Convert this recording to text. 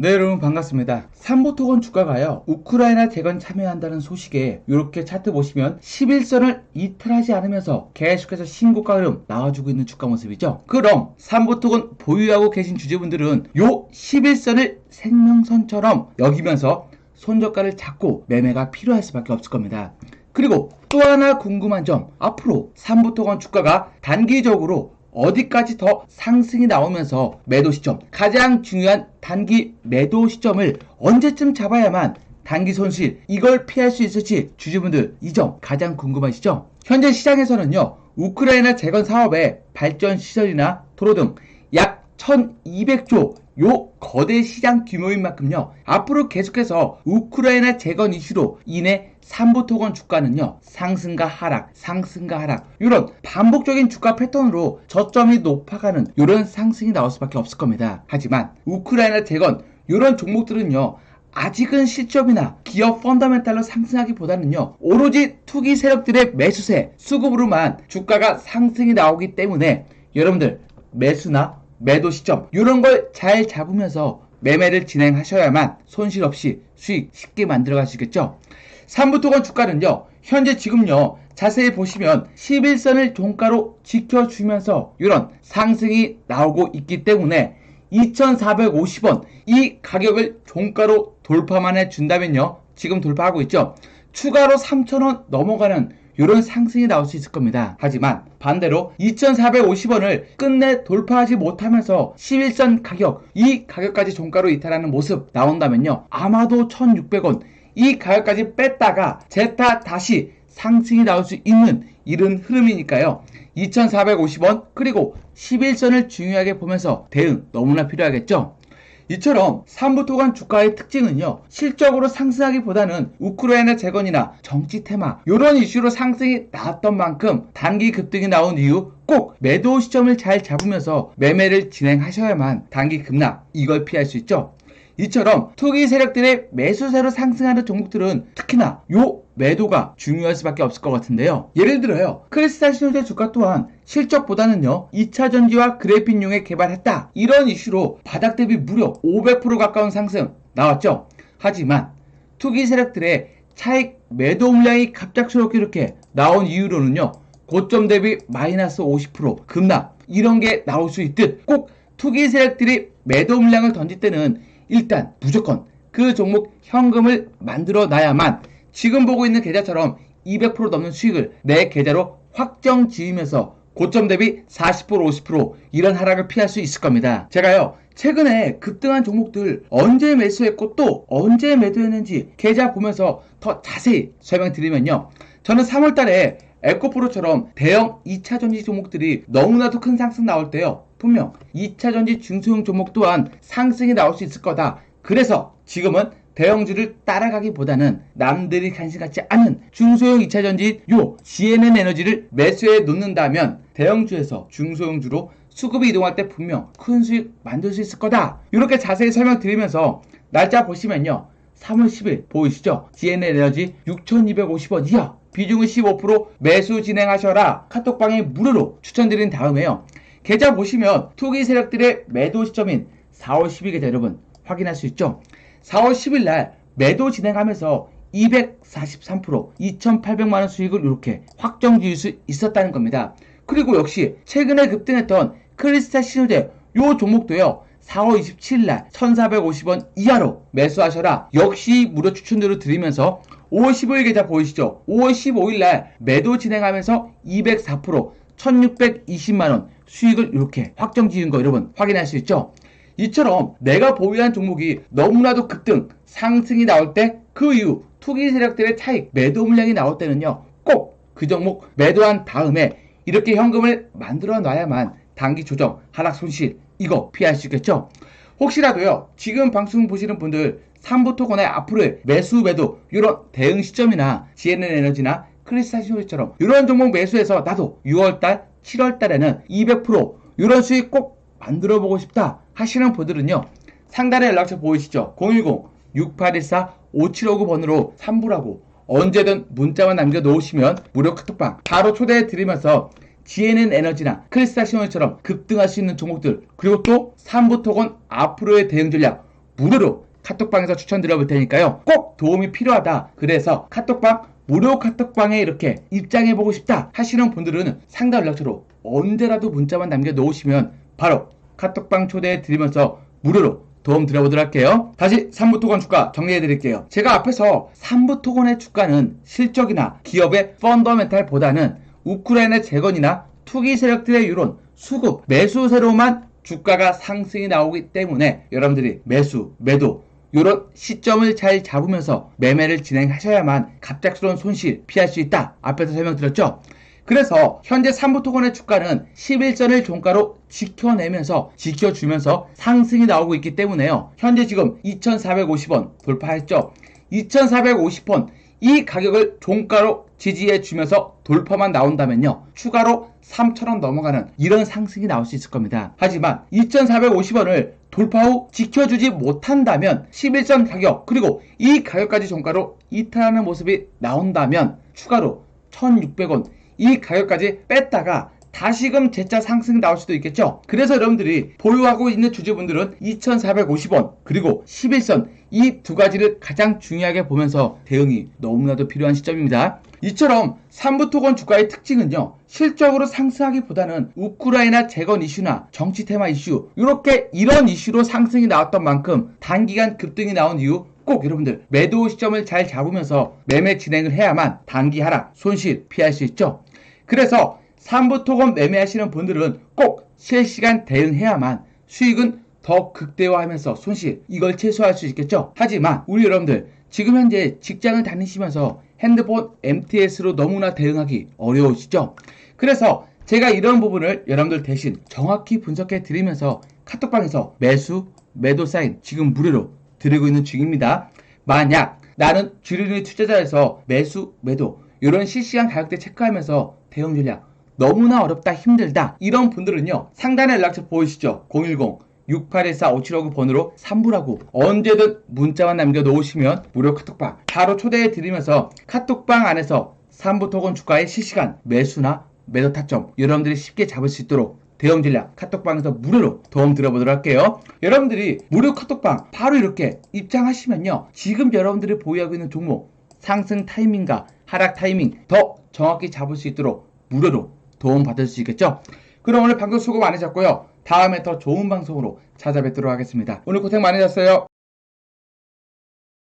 네 여러분 반갑습니다. 삼보토건 주가가요 우크라이나 재건 참여한다는 소식에 이렇게 차트 보시면 11선을 이탈하지 않으면서 계속해서 신고가 흐름 나와주고 있는 주가 모습이죠. 그럼 삼보토건 보유하고 계신 주주분들은 요 11선을 생명선처럼 여기면서 손저가를 잡고 매매가 필요할 수밖에 없을 겁니다. 그리고 또 하나 궁금한 점 앞으로 삼부토건 주가가 단기적으로 어디까지 더 상승이 나오면서 매도 시점 가장 중요한 단기 매도 시점을 언제쯤 잡아야만 단기 손실 이걸 피할 수 있을지 주주분들 이 점 가장 궁금하시죠? 현재 시장에서는요 우크라이나 재건 사업의 발전 시설이나 도로 등 약 1200조 요 거대 시장 규모인 만큼요 앞으로 계속해서 우크라이나 재건 이슈로 인해 삼보토건 주가는요 상승과 하락 상승과 하락 이런 반복적인 주가 패턴으로 저점이 높아가는 이런 상승이 나올 수밖에 없을 겁니다 하지만 우크라이나 재건 이런 종목들은요 아직은 실적이나 기업 펀더멘탈로 상승하기보다는요 오로지 투기 세력들의 매수세 수급으로만 주가가 상승이 나오기 때문에 여러분들 매수나 매도 시점 이런 걸 잘 잡으면서 매매를 진행하셔야만 손실 없이 수익 쉽게 만들어 가시겠죠. 삼부토건 주가는요. 현재 지금요. 자세히 보시면 11선을 종가로 지켜주면서 이런 상승이 나오고 있기 때문에 2,450원 이 가격을 종가로 돌파만 해준다면요. 지금 돌파하고 있죠. 추가로 3,000원 넘어가는 이런 상승이 나올 수 있을 겁니다. 하지만 반대로 2,450원을 끝내 돌파하지 못하면서 11선 가격 이 가격까지 종가로 이탈하는 모습 나온다면요. 아마도 1,600원 이 가격까지 뺐다가 제타 다시 상승이 나올 수 있는 이런 흐름이니까요. 2,450원 그리고 11선을 중요하게 보면서 대응 너무나 필요하겠죠. 이처럼 삼부토간 주가의 특징은요 실적으로 상승하기보다는 우크라이나 재건이나 정치 테마 이런 이슈로 상승이 나왔던 만큼 단기 급등이 나온 이유 꼭 매도 시점을 잘 잡으면서 매매를 진행하셔야만 단기 급락 이걸 피할 수 있죠 이처럼 투기 세력들의 매수세로 상승하는 종목들은 특히나 요 매도가 중요할 수밖에 없을 것 같은데요. 예를 들어요. 크리스탈 신호제 주가 또한 실적보다는요. 2차 전지와 그래핀용에 개발했다. 이런 이슈로 바닥 대비 무려 500% 가까운 상승 나왔죠. 하지만 투기 세력들의 차익 매도 물량이 갑작스럽게 이렇게 나온 이유로는요. 고점 대비 마이너스 50% 급락 이런 게 나올 수 있듯 꼭 투기 세력들이 매도 물량을 던질 때는 일단 무조건 그 종목 현금을 만들어 놔야만 지금 보고 있는 계좌처럼 200% 넘는 수익을 내 계좌로 확정 지으면서 고점 대비 40% 50% 이런 하락을 피할 수 있을 겁니다. 제가요 최근에 급등한 종목들 언제 매수했고 또 언제 매도했는지 계좌 보면서 더 자세히 설명드리면요. 저는 3월 달에 에코프로처럼 대형 2차 전지 종목들이 너무나도 큰 상승 나올 때요. 분명 2차 전지 중소형 종목 또한 상승이 나올 수 있을 거다. 그래서 지금은 대형주를 따라가기보다는 남들이 관심 갖지 않은 중소형 2차 전지 요 GNN 에너지를 매수해 놓는다면 대형주에서 중소형주로 수급이 이동할 때 분명 큰 수익 만들 수 있을 거다. 이렇게 자세히 설명드리면서 날짜 보시면요. 3월 10일 보이시죠? GNN 에너지 6,250원 이하 비중은 15% 매수 진행하셔라 카톡방에 무료로 추천드린 다음에요. 계좌 보시면 투기 세력들의 매도 시점인 4월 10일 계좌 여러분 확인할 수 있죠. 4월 10일 날 매도 진행하면서 243% 2,800만원 수익을 이렇게 확정 지을 수 있었다는 겁니다. 그리고 역시 최근에 급등했던 크리스탈 신호제 요 종목도요. 4월 27일 날 1,450원 이하로 매수하셔라. 역시 무료 추천드로 드리면서 5월 15일 계좌 보이시죠? 5월 15일 날 매도 진행하면서 204% 1,620만원 수익을 이렇게 확정 지은 거 여러분 확인할 수 있죠? 이처럼 내가 보유한 종목이 너무나도 급등, 상승이 나올 때 그 이후 투기 세력들의 차익, 매도 물량이 나올 때는요, 꼭 그 종목 매도한 다음에 이렇게 현금을 만들어 놔야만 단기 조정, 하락 손실, 이거 피할 수 있겠죠? 혹시라도요, 지금 방송 보시는 분들, 삼부 토건의 앞으로의 매수, 매도, 이런 대응 시점이나 GNN 에너지나 크리스탈 신호처럼 이런 종목 매수해서 나도 6월달, 7월달에는 200% 이런 수익 꼭 만들어 보고 싶다 하시는 분들은요 상단에 연락처 보이시죠 010-6814-5759번으로 3부라고 언제든 문자만 남겨 놓으시면 무료 카톡방 바로 초대해 드리면서 GNN 에너지나 크리스탈 신호처럼 급등할 수 있는 종목들 그리고 또 삼부토건 앞으로의 대응 전략 무료로 카톡방에서 추천드려 볼 테니까요. 꼭 도움이 필요하다. 그래서 카톡방 무료 카톡방에 이렇게 입장해 보고 싶다 하시는 분들은 상담 연락처로 언제라도 문자만 남겨 놓으시면 바로 카톡방 초대해 드리면서 무료로 도움 드려보도록 할게요. 다시 삼부토건 주가 정리해 드릴게요. 제가 앞에서 삼부토건의 주가는 실적이나 기업의 펀더멘탈보다는 우크라이나 재건이나 투기 세력들의 유론, 수급, 매수세로만 주가가 상승이 나오기 때문에 여러분들이 매수, 매도 이런 시점을 잘 잡으면서 매매를 진행하셔야만 갑작스러운 손실 피할 수 있다. 앞에서 설명드렸죠. 그래서 현재 삼부토건의 주가는 11선을 종가로 지켜내면서 지켜주면서 상승이 나오고 있기 때문에요. 현재 지금 2,450원 돌파했죠. 2,450원 이 가격을 종가로 지지해 주면서 돌파만 나온다면요. 추가로 3,000원 넘어가는 이런 상승이 나올 수 있을 겁니다. 하지만 2,450원을 돌파 후 지켜주지 못한다면 11선 가격 그리고 이 가격까지 종가로 이탈하는 모습이 나온다면 추가로 1,600원 이 가격까지 뺐다가 다시금 재차 상승 나올 수도 있겠죠. 그래서 여러분들이 보유하고 있는 주주분들은 2,450원 그리고 11선 이 두 가지를 가장 중요하게 보면서 대응이 너무나도 필요한 시점입니다. 이처럼 삼부토건 주가의 특징은요. 실적으로 상승하기보다는 우크라이나 재건 이슈나 정치 테마 이슈 이렇게 이런 이슈로 상승이 나왔던 만큼 단기간 급등이 나온 이유 꼭 여러분들 매도 시점을 잘 잡으면서 매매 진행을 해야만 단기 하락 손실 피할 수 있죠. 그래서 삼부토건 매매하시는 분들은 꼭 실시간 대응해야만 수익은 더 극대화하면서 손실 이걸 최소화할 수 있겠죠. 하지만 우리 여러분들 지금 현재 직장을 다니시면서 핸드폰 MTS로 너무나 대응하기 어려우시죠. 그래서 제가 이런 부분을 여러분들 대신 정확히 분석해 드리면서 카톡방에서 매수 매도 사인 지금 무료로 드리고 있는 중입니다. 만약 나는 주린이 투자자에서 매수 매도 이런 실시간 가격대 체크하면서 대응 전략 너무나 어렵다 힘들다 이런 분들은요 상단에 연락처 보이시죠 010-6814-5759 번호로 3부라고 언제든 문자만 남겨 놓으시면 무료 카톡방 바로 초대해 드리면서 카톡방 안에서 3부 토건 주가의 실시간 매수나 매도 타점 여러분들이 쉽게 잡을 수 있도록 대응 전략 카톡방에서 무료로 도움 드려보도록 할게요. 여러분들이 무료 카톡방 바로 이렇게 입장하시면요. 지금 여러분들이 보유하고 있는 종목 상승 타이밍과 하락 타이밍 더 정확히 잡을 수 있도록 무료로 도움 받을 수 있겠죠? 그럼 오늘 방송 수고 많으셨고요. 다음에 더 좋은 방송으로 찾아뵙도록 하겠습니다. 오늘 고생 많으셨어요.